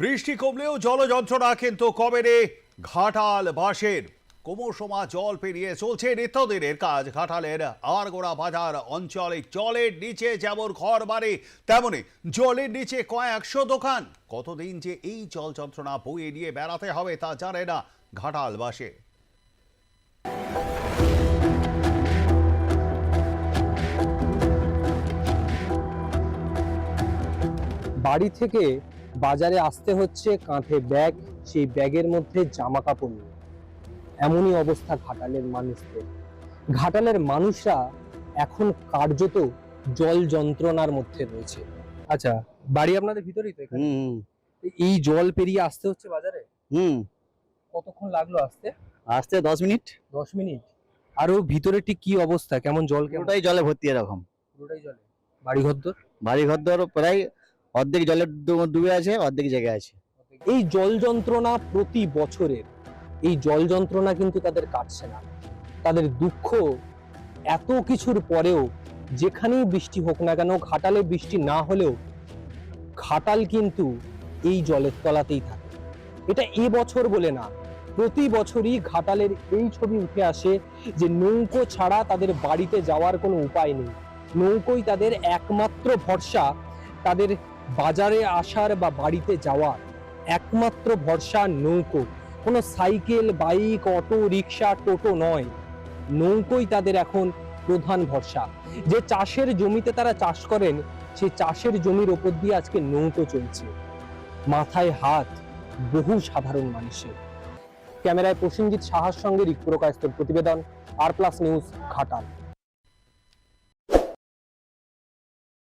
বৃষ্টি কমলেও জলযন্ত্রণা কিন্তু কবে রে ঘাটাল বাসের ক্রমশমা জল পেরিয়ে চলছে নিত্যদিনের কাজ। ঘাটালের আরগোড়া বাজার অঞ্চলে জলের নিচে যেমন ঘর বাড়ি, তেমনি জলের নিচে কয়েকশো দোকান। কতদিন যে এই জল যন্ত্রণা বইয়ে নিয়ে বেড়াতে হবে তা জানে না ঘাটাল বাসে। বাড়ি থেকে বাজারে আসতে হচ্ছে কাঁধে ব্যাগ সেই ব্যাগের মধ্যে জামা কাপড় নিয়ে। এমনই অবস্থা ঘাটালের মানুষদের। ঘাটালের মানুষরা এখন কার্যত জল যন্ত্রণার মধ্যে রয়েছে। আচ্ছা বাড়ি আপনাদের ভিতরেই তো এখানে? হুম এই জল পেরিয়ে আসতে হচ্ছে বাজারে? হুম। কতক্ষণ লাগল আসতে? আসতে দশ মিনিট। দশ মিনিট। আরও ভিতরে ঠিক কি অবস্থা? কেমন জল কেমন? জলে ভর্তি এরকম। পুরোটাই জলে। বাড়ি ঘরদোর বাড়ি ঘর দর প্রায় অর্ধেক জলে ডুবে আছে, অর্ধেক জায়গায় আছে। এই জল যন্ত্রণা প্রতি বছরের, এই জল যন্ত্রণা কিন্তু তাদের কাটছে না। তাদের দুঃখ এত কিছুর পরেও যেখানেই বৃষ্টি হোক না কেন, ঘাটালে বৃষ্টি না হলেও ঘাটাল কিন্তু এই জলের তলাতেই থাকে। এটা এ বছর বলে না, প্রতি বছরই ঘাটালের এই ছবি উঠে আসে যে নৌকো ছাড়া তাদের বাড়িতে যাওয়ার কোনো উপায় নেই। নৌকোই তাদের একমাত্র ভরসা, তাদের বাজারে আসার বা বাড়িতে যাওয়ার একমাত্র ভরসা নৌকো। কোনো সাইকেল, বাইক, অটো, রিক্সা, টোটো নয়। নৌকোই তাদের এখন প্রধান ভরসা। যে চাষের জমিতে তারা চাষ করেন সেই চাষের জমির ওপর দিয়ে আজকে নৌকো চলছে। মাথায় হাত বহু সাধারণ মানুষের। ক্যামেরায় প্রসেনজিৎ সাহার সঙ্গে রিক প্রকাশের প্রতিবেদন আর প্লাস নিউজ ঘাটাল।